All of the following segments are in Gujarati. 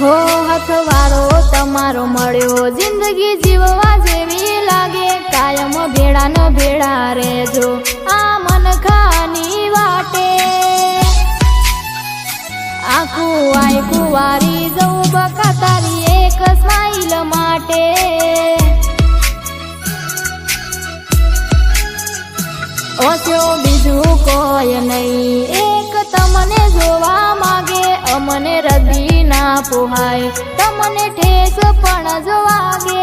હો હથવારો તમારો મળ્યો જિંદગી જીવવા જેવી લાગે. કાયમ ભેડા ન ભેળા રહેજો આ મન ખાની વાટે. આખું આય કુવારી જવું બકા તારી એક સ્માઈલ માટે. ઓછો બીજું કોઈ નહીં, એક તમને જોવા માગે. અમને ના પોહાય, તમને ઠેસ પણ જોવાગે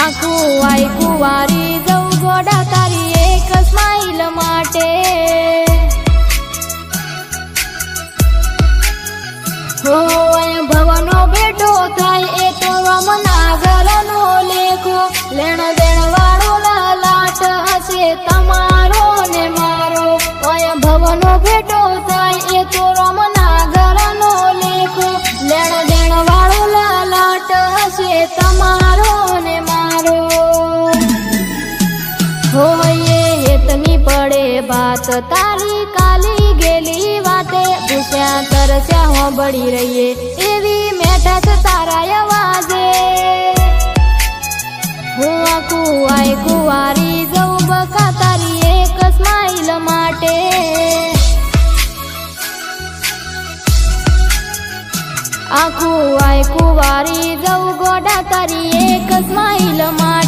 આખું આખું વારી જવું ગોડા તારી એક સ્માઈલ માટે. ભવનો બેઠો થાય એ તો રમના ઘરનો લેખો. લેણ દેણ વાળો લાલાટ હશે તમારો ને મારો. ભવનો બેઠો થાય એ તો હોયે પડે વાત. તારી કાલી ગેલી વાતે. ભૂસ્યા તરસ્યા હોબળી રહીએ. એવી મેઠાશ તારા અવાજે. હું આખું કુંવારી જવું બકા તારી એક સ્માઈલ માટે. આખું આય કુવારી જવું ગોડા તારી એક સ્માઈલ માટે.